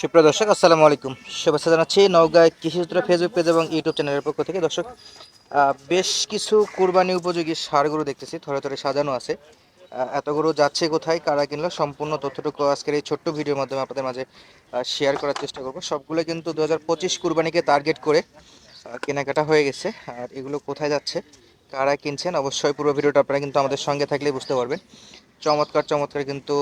সুপ্রিয় দর্শক, আসসালামু আলাইকুম। শুভেচ্ছা জানাচ্ছি নওগাঁ কৃষিসূত্র ফেসবুক পেজ এবং ইউটিউব চ্যানেলের পক্ষ থেকে। দর্শক বেশ কিছু কুরবানি উপযোগী সারগুলো দেখতেছি, থরে থরে সাজানো আছে। এতগুলো যাচ্ছে কোথায়, কারা কিনলো, সম্পূর্ণ তথ্যটুকু আজকের এই ছোট্ট ভিডিওর মাধ্যমে আপনাদের মাঝে শেয়ার করার চেষ্টা করব। সবগুলো কিন্তু দু হাজার পঁচিশ কুরবানিকে টার্গেট করে কেনাকাটা হয়ে গেছে। আর এগুলো কোথায় যাচ্ছে, কারা কিনছেন, অবশ্যই পুরো ভিডিওটা আপনারা কিন্তু আমাদের সঙ্গে থাকলে বুঝতে পারবেন। চমৎকার চমৎকার কিন্তু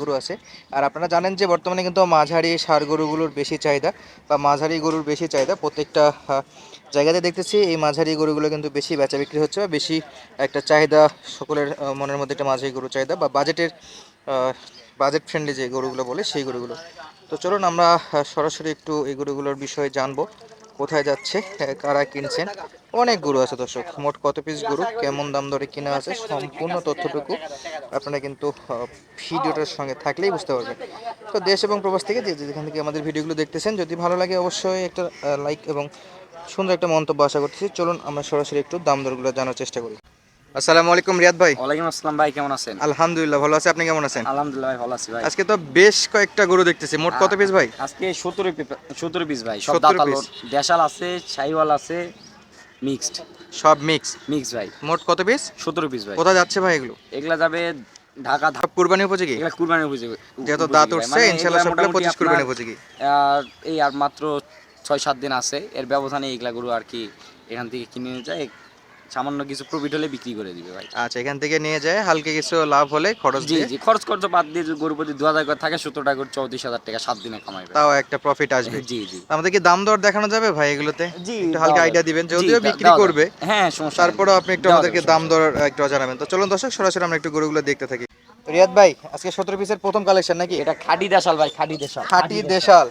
গরু আছে। আর আপনারা জানেন যে বর্তমানে কিন্তু মাঝারি গরুগুলোর বেশি চাহিদা বা মাঝারি গরুর বেশি চাহিদা প্রত্যেকটা জায়গাতে দেখতেছি এই মাঝারি গরুগুলো কিন্তু বেশি বেচা বিক্রি হচ্ছে বা বেশি একটা চাহিদা, সকলের মনের মধ্যে একটা মাঝারি গরু চাহিদা বা বাজেটের বাজেট ফ্রেন্ডলি যে গরুগুলো বলে সেই গরুগুলো। তো চলুন আমরা সরাসরি একটু এই গরুগুলোর বিষয়ে জানব। কোথায় যাচ্ছে কারা কিনছেন, অনেক গরু আছে দর্শক, মোট কত পিস গরু, কেমন দাম দরে কিনা আছে, সম্পূর্ণ তথ্যটুকু আপনারা কিন্তু ভিডিওটার সঙ্গে থাকলেই বুঝতে পারবেন। তো দেশ এবং প্রবাস থেকে যে যেখান থেকে আমাদের ভিডিওগুলো দেখতেছেন, যদি ভালো লাগে অবশ্যই একটা লাইক এবং সুন্দর একটা মন্তব্য আশা করতেছি, চলুন আমরা সরাসরি একটু দাম দরগুলো জানার চেষ্টা করি। আসসালামু আলাইকুম রিয়াদ ভাই। ওয়ালাইকুম আসসালাম ভাই কেমন আছেন? আলহামদুলিল্লাহ ভালো আছে। আপনি কেমন আছেন? আলহামদুলিল্লাহ ভাই ভালো আছি ভাই। আজকে তো বেশ কয়েকটা গরু দেখতেছি। মোট কত পিস ভাই? আজকে পিস ভাই। সব 70 দেশাল আছে আছে মিক্সড। সব মিক্স। মিক্স ভাই। মোট কত পিস পিস ভাই। কোথায় যাচ্ছে ভাই এগুলো? এগুলা যাবে ঢাকা সব কুরবানি উপযোগী? এগুলা কুরবানি উপযোগী। যেহেতু দাঁত। উঠছে মানে ইনশাল্লাহ এগুলা সবগুলো মোটামুটি পঁচিশ কুরবানি উপযোগী। আর এই আর মাত্র ছয় সাত দিন আছে। এর ব্যবধানে এগুলা গরু আর কি এখান থেকে কিনে নিয়ে যায়। সামান্য কিছু প্রফিট হলে বিক্রি করে দিবে ভাই। আচ্ছা এখান থেকে নিয়ে যায় হালকা কিছু লাভ হলে খরচ জি জি খরচ খরচ বাদ দিয়ে গরু প্রতি দু হাজার করে থাকে সত্তর টাকা করে চৌত্রিশ হাজার টাকা সাত দিনে কামাইবে। তাও একটা প্রফিট আসবে। জি জি। আমাদের কি দাম দর দেখানো যাবে ভাই এগুলোতে? জি একটু হালকা আইডিয়া দিবেন যদিও বিক্রি করবে। হ্যাঁ সমস্যা নেই। তারপরেও আপনি একটু আমাদেরকে দাম দর একটু জানাবেন। তো চলুন দর্শক সরাসরি আমরা একটু গরুগুলো দেখতে থাকি। রিয়াদ ভাই আজকে সতেরো পিসের প্রথম কালেকশন নাকি? এটা খাঁটি দেশাল ভাই খাঁটি দেশাল খাঁটি দেশাল।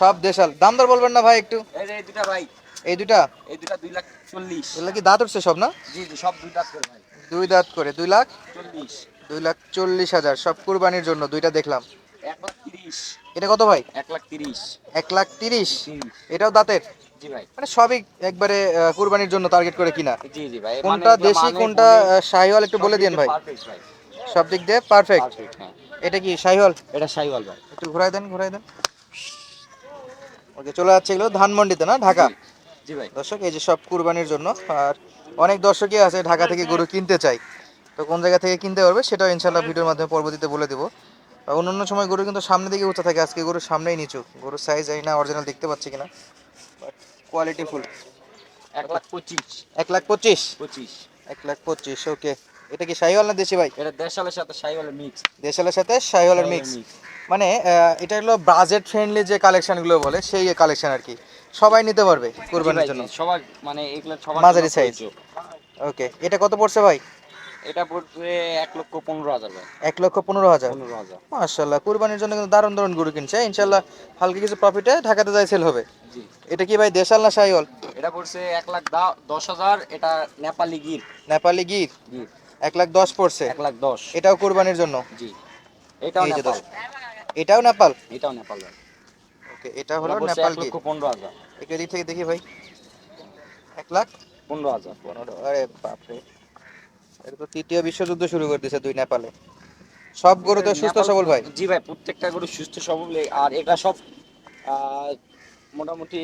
সব দেশাল। দাম দর বলবেন না ভাই একটু। এই যে এই দুটা ভাই। এই দুইটা? এই দুটা দুই লাখ চল্লিশ। এগুলো কি দাঁত উঠছে সব না? জি জি সব দুই লাখ করে ভাই। দুই দাঁত করে দুই লাখ? চল্লিশ। দুই লাখ চল্লিশ হাজার সব কুরবানির জন্য দুইটা দেখলাম। এক লাখ তিরিশ। এটা কত ভাই? এক লাখ তিরিশ। এক লাখ তিরিশ? এটাও দাঁতের? জি ভাই। মানে সবই একবারে কুরবানির জন্য টার্গেট করে কিনা। জি জি ভাই কোনটা দেশি কোনটা শাহিওয়াল একটু বলে দিন ভাই। সব দিক দিয়ে পারফেক্ট পারফেক্ট হ্যাঁ। এটা কি শাহিওয়াল? এটা শাহিওয়াল ভাই। একটু ঘুরাই দেন ঘুরাই দেন। ওকে চলে যাচ্ছে এগুলো ধানমন্ডিতে না ঢাকা? জি, ভাই। দর্শক এই যে সব কুরবানির জন্য আর অনেক দর্শকই আছে ঢাকা থেকে গরু কিনতে চাই তো কোন জায়গা থেকে কিনতে পারবে সেটাও ইনশাল্লাহ ভিডিওর মাধ্যমে পরবর্তীতে বলে দেবো। আর অন্য সময় গরু কিন্তু সামনে দিকে উঁচা থাকে আজকে গরুর সামনেই নিচু। গরুর সাইজ জানি না অরিজিনাল দেখতে পাচ্ছি কিনা বাট কোয়ালিটি ফুল এক লাখ পঁচিশ। এক লাখ পঁচিশ? পঁচিশ। এক লাখ পঁচিশ ওকে এটা কি শাহিওয়াল না দেশি ভাই? এটা দেশালের সাথে শাহিওয়ালের মিক্স দেশালের সাথে শাহিওয়ালের মিক্স মানে এটা হলো বাজেট ফ্রেন্ডলি যে কালেকশনগুলো বলে সেই কালেকশন আর কি। সবাই নিতে পারবে কুরবানির জন্য। সবার মানে এগুলো সবার মাঝারি। প্রযোজ্য। ওকে এটা কত পড়ছে ভাই? এটা পড়বে এক লক্ষ পনেরো হাজার ভাই। এক লক্ষ পনেরো হাজার। পনেরো হাজার। মাশাল্লাহ কুরবানির জন্য কিন্তু দারুণ দারুণ গরু কিনছে। ইনশাল্লাহ হালকা কিছু প্রফিটে ঢাকাতে যাই সেল হবে। জি। এটা কি ভাই দেশাল না শাহিওয়াল? এটা পড়ছে এক লাখ দশ হাজার এটা নেপালি গির। নেপালি গির? এক লাখ দশ পড়ছে। এক লাখ দশ। এটাও কুরবানির জন্য? জি। এটাও নেপাল। এটাও নেপাল? এটাও নেপাল ভাই। ওকে এটা হলো নেপাল গেট পনেরো হাজার। একটু এদিক থেকে দেখি ভাই এক লাখ? পনেরো হাজার পনেরো। আরে বাপরে। এটা তো তৃতীয় বিশ্বযুদ্ধ শুরু করে দিয়েছে দুই নেপালে। সব গরু তো সুস্থ সবল ভাই। জি ভাই প্রত্যেকটা গরু সুস্থ সবল। আর এটা সব মোটামুটি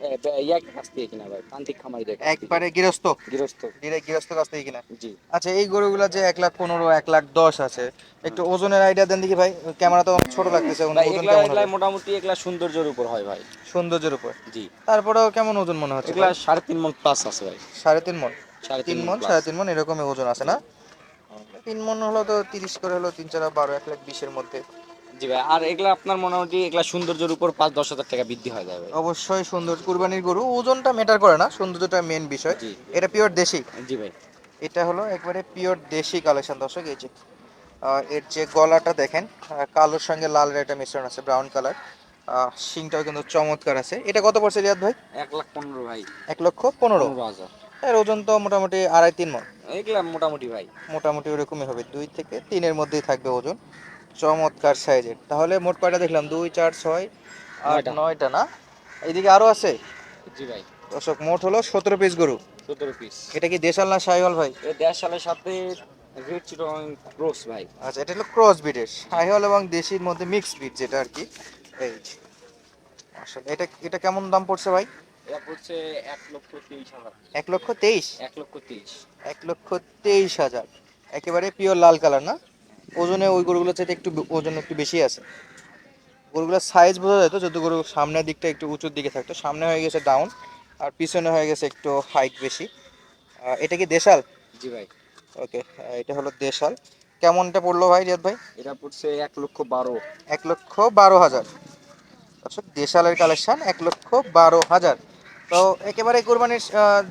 এ, বে- ইয়ার কাছ থেকে কিনা ভাই? প্রান্তিক খামারি একবারে গৃহস্থ? গৃহস্থ। ডিরেক্ট গৃহস্থ কাছ থেকে কিনা? জি। আচ্ছা এই গরুগুলো যে এক লাখ পনেরো এক লাখ দশ আছে একটু ওজনের আইডিয়া দেন দেখি ভাই ক্যামেরা তো অনেক ছোট লাগতেছে কেমন এগুলা এগুলা মোটামুটি এগুলা সৌন্দর্যের উপর হয় ভাই। সৌন্দর্যের উপর? জি। তারপরেও কেমন ওজন মনে হচ্ছে এগুলা সাড়ে তিন মন প্লাস আছে ভাই। সাড়ে তিন মন? সাড়ে তিন মন সাড়ে তিন মন এরকমই ওজন আছে না? তিন মন হলো তো তিরিশ করে হলো তিন চার বারো এক লাখ বিশের মধ্যে। জি ভাই আর এগুলা আপনার মোটামুটি এগুলা সৌন্দর্যের উপর পাঁচ দশ হাজার টাকা বৃদ্ধি হয়ে যাবে। অবশ্যই সুন্দর। কুরবানির গরু ওজনটা ম্যাটার করে না সৌন্দর্যটা মেন বিষয়। জি। এটা পিওর দেশি। জি ভাই। এটা হলো একবারে পিওর দেশি কালেকশন দর্শক এই যে আহ, এর যে গলাটা দেখেন আহ, কালোর সঙ্গে লালের একটা মিশ্রণ আছে ব্রাউন কালার শিংটাও কিন্তু চমৎকার আছে। এটা কত পড়ছে রিয়াদ ভাই? এক লাখ পনেরো ভাই। এক লক্ষ পনেরো। পনেরো হাজার। এর ওজন তো মোটামুটি আড়াই তিন মন। এগুলা মোটামুটি ভাই। মোটামুটি ওরকমই হবে। দুই থেকে তিনের মধ্যেই থাকবে ওজন। চমৎকার সাইজের। তাহলে মোট কয়টা দেখলাম? দুই চার ছয় আট নয়টা। না? এইদিকে আরও আছে? জি ভাই। দর্শক মোট হলো সতেরো পিস গরু। সতেরো পিস এটা কি দেশাল না সাইওয়াল ভাই? সালের সাথে রেড চিটং ক্রস ভাই। আচ্ছা এটা হলো ক্রস ব্রিডের সাইওয়াল এবং দেশির মধ্যে মিক্স ব্রিড যেটা আর কি। এই মাশাআল্লাহ এটা এটা কেমন দাম পড়ছে ভাই? এটা পড়ছে এক লক্ষ তেইশ হাজার। এক লক্ষ তেইশ? এক লক্ষ তেইশ। এক লক্ষ তেইশ হাজার। একেবারে পিওর লাল কালার না? ওজনে ওই গরুগুলো চাইতে একটু ওজন একটু বেশি আছে। গরুগুলোর সাইজ বোঝা যেত যদি গরু সামনের দিকটা একটু উঁচুর দিকে থাকতো। সামনে হয়ে গেছে ডাউন আর পিছনে হয়ে গেছে একটু হাইট বেশি। এটা কি দেশাল? জি ভাই। ওকে এটা হলো দেশাল। কেমনটা পড়ল ভাই রিয়াদ ভাই? এটা পড়ছে এক লক্ষ বারো। এক লক্ষ বারো হাজার। দর্শক দেশালের কালেকশন এক লক্ষ বারো হাজার। তো একেবারে কোরবানির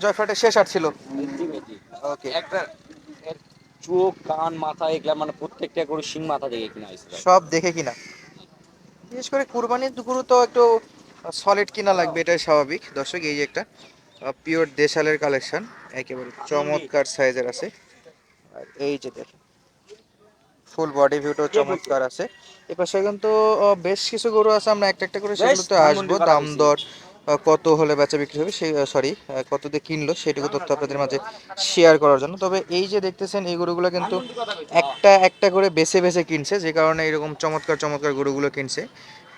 জয়ফ্রাটের শেষ আর ছিল? ওকে একটা চোখ কান মাথা এগুলা মানে প্রত্যেকটা গরু শিং মাথা দেখে কিনা হয়েছে সব দেখে কিনা। বিশেষ করে কুরবানির গরু তো একটু সলিড কিনা লাগবে এটাই স্বাভাবিক। দর্শক এই যে একটা পিওর দেশালের কালেকশন একেবারে চমৎকার সাইজের আছে। আর এই যে দেখেন ফুল বডি ভিউটাও চমৎকার আছে। এ পাশে কিন্তু বেশ কিছু গরু আছে আমরা একটা একটা করে সেগুলোতে আসব দাম দর। কত হলে বেচা বিক্রি হবে? সেই সরি কত দিয়ে কিনলো সেটুকু তথ্য আপনাদের মাঝে শেয়ার করার জন্য। তবে এই যে দেখতেছেন, এই গরুগুলো কিন্তু একটা একটা করে বেছে বেছে কিনছে, যে কারণে এরকম চমৎকার চমৎকার গরুগুলো কিনছে।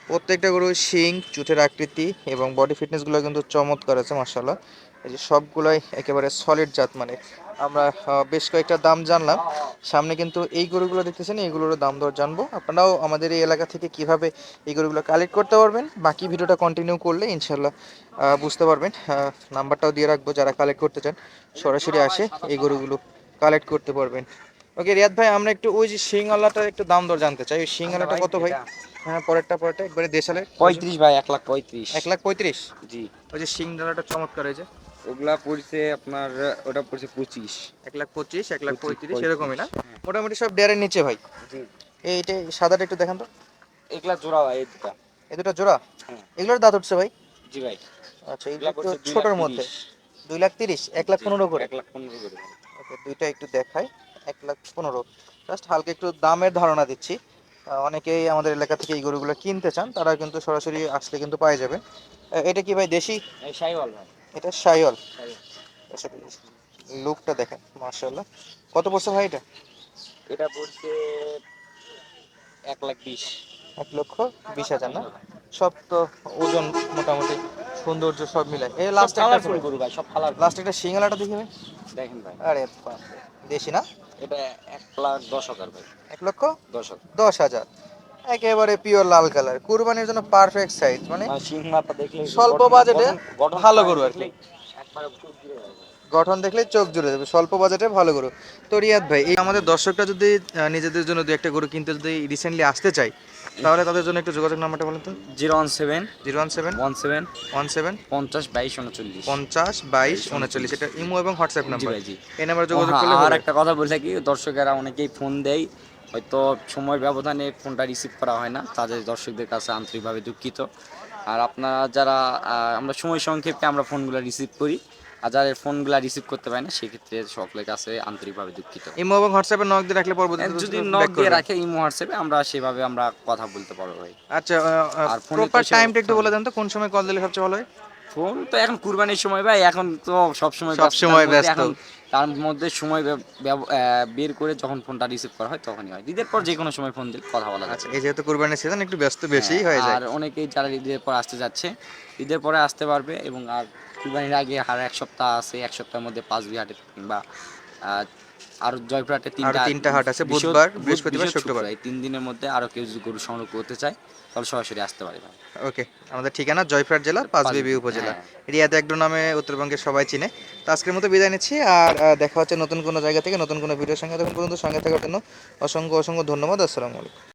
প্রত্যেকটা গরু শিং চুটের আকৃতি এবং বডি ফিটনেসগুলো কিন্তু চমৎকার আছে মার্শাল্লাহ এই যে সবগুলোই একেবারে সলিড জাত মানে। আমরা বেশ কয়েকটা দাম জানলাম। সামনে কিন্তু এই গরুগুলো দেখতেছেন এইগুলোর দাম দর জানব। আপনারাও আমাদের এই এলাকা থেকে কীভাবে এই গরুগুলো কালেক্ট করতে পারবেন? বাকি ভিডিওটা কন্টিনিউ করলে ইনশাল্লাহ বুঝতে পারবেন। নাম্বারটাও দিয়ে রাখব যারা কালেক্ট করতে চান। সরাসরি আসে এই গরুগুলো কালেক্ট করতে পারবেন। ওকে রিয়াদ ভাই আমরা একটু ওই যে শিংওয়ালাটার একটু দাম দর জানতে চাই। ওই শিংওয়ালাটা কত ভাই হ্যাঁ পরেরটা পরেরটা একবারে দেশালের। পঁয়ত্রিশ ভাই এক লাখ পঁয়ত্রিশ। এক লাখ পঁয়ত্রিশ? জি। ওই যে শিংডালাটা চমৎকার হয়েছে। ওগুলা পড়ছে আপনার ওটা পড়ছে পঁচিশ। এক লাখ পঁচিশ এক লাখ পঁয়ত্রিশ, এরকমই না? হ্যাঁ। মোটামুটি সব ডেয়ারের নিচে ভাই। জি। এইটা সাদাটা একটু দেখান তো। এগুলা জোড়া ভাই এই দুটা। এই দুটা জোড়া? হ্যাঁ। এগুলোর দাঁত উঠছে ভাই? জি ভাই। আচ্ছা এইগুলো ছোটোর মধ্যে। দুই লাখ তিরিশ এক লাখ পনেরো করে? এক লাখ পনেরো করে। ওকে দুইটা একটু দেখাই। এক লাখ পনেরো। জাস্ট হালকা একটু দামের ধারণা দিচ্ছি। অনেকেই আমাদের এলাকা থেকে এই গরুগুলো কিনতে চান তারা কিন্তু সরাসরি আসলে কিন্তু পাই যাবে। এটা কি ভাই দেশি? এই শাহিওয়াল ভাই। এটা শাহিওয়াল। লুকটা দেখেন মার্শাল্লাহ কত পড়ছে ভাই এটা? এটা পড়ছে এক লাখ বিশ। এক লক্ষ বিশ হাজার না? সব তো ওজন মোটামুটি সৌন্দর্য সব মিলে এই লাস্ট একটা ফুল গরু ভাই সব কালার লাস্ট একটা সিঙ্গালাটা দেখি ভাই। দেখেন ভাই। আরে দেশি না? এটা এক লাখ দশ হাজার ভাই। এক লক্ষ দশ হাজার। দশ হাজার। একেবারে পিওর লাল কালার কুরবানির জন্য পারফেক্ট সাইজ মানে স্বল্প বাজেটে ভালো গরু আর কি। গঠন দেখলে চোখ জুড়ে যাবে স্বল্প বাজেটে ভালো গরু। তো রিয়াদ ভাই এই আমাদের দর্শকরা যদি নিজেদের জন্য দু একটা গরু কিনতে যদি রিসেন্টলি আসতে চাই তাহলে তাদের জন্য একটু যোগাযোগ নাম্বারটা বলেন তো। Zero one seven zero one seven one seven one seven পঞ্চাশ বাইশ উনচল্লিশ। পঞ্চাশ বাইশ উনচল্লিশ এটা ইমো এবং হোয়াটসঅ্যাপ নাম্বার। এই নাম্বারে যোগাযোগ করলে আর একটা কথা বলে কি দর্শকেরা অনেকেই ফোন দেয় হয়তো সময় ব্যবধানে ফোনটা রিসিভ করা হয় না তাদের দর্শকদের কাছে আন্তরিকভাবে দুঃখিত। আর আপনারা যারা আমরা সময় সংক্ষেপে আমরা ফোনগুলো রিসিভ করি আর যারা ফোনগুলো রিসিভ করতে পারে না সেক্ষেত্রে সকলের কাছে আন্তরিকভাবে দুঃখিত। ইমো এবং হোয়াটসঅ্যাপে নক দিয়ে রাখলে পরবর্তীতে যদি নক দিয়ে রাখে ইমো হোয়াটসঅ্যাপে আমরা সেভাবে আমরা কথা বলতে পারব ভাই। আচ্ছা আর প্রপার টাইমটা একটু বলে দেন তো কোন সময় কল দিলে সবচেয়ে ভালো হয়? ফোন তো এখন কুরবানির সময় ভাই এখন তো সব সময় সব সময় ব্যস্ত। তার মধ্যে সময় বের করে যখন ফোনটা রিসিভ করা হয় তখনই হয়। ঈদের পর যে কোনো সময় ফোন দিলে কথা বলা আচ্ছা যাচ্ছে এই যেহেতু কুরবানির সিজন একটু ব্যস্ত বেশিই হয়ে যায়। আর অনেকেই যারা ঈদের পর আসতে যাচ্ছে ঈদের পরে আসতে পারবে এবং আর কুরবানির আগে আর এক সপ্তাহ আছে এক সপ্তাহের মধ্যে পাঁচ বিহাটে কিংবা আর জয়পুরহাটে তিনটা তিনটা হাট আছে, বুধবার, বৃহস্পতিবার, শুক্রবার। এই তিন দিনের মধ্যে আরও কেউ যদি গরু সংগ্রহ করতে চায় তাহলে সরাসরি আসতে পারে ওকে আমাদের ঠিকানা জয়পুরহাট জেলা পাঁচবিবি উপজেলা। হ্যাঁ। রিয়াদ নামে উত্তরবঙ্গের সবাই চিনে। তো আজকের মতো বিদায় নিচ্ছি আর দেখা হচ্ছে নতুন কোনো জায়গা থেকে নতুন কোনো ভিডিওর সঙ্গে। তখন পর্যন্ত সঙ্গে থাকার জন্য অসংখ্য অসংখ্য ধন্যবাদ। আসসালামু আলাইকুম।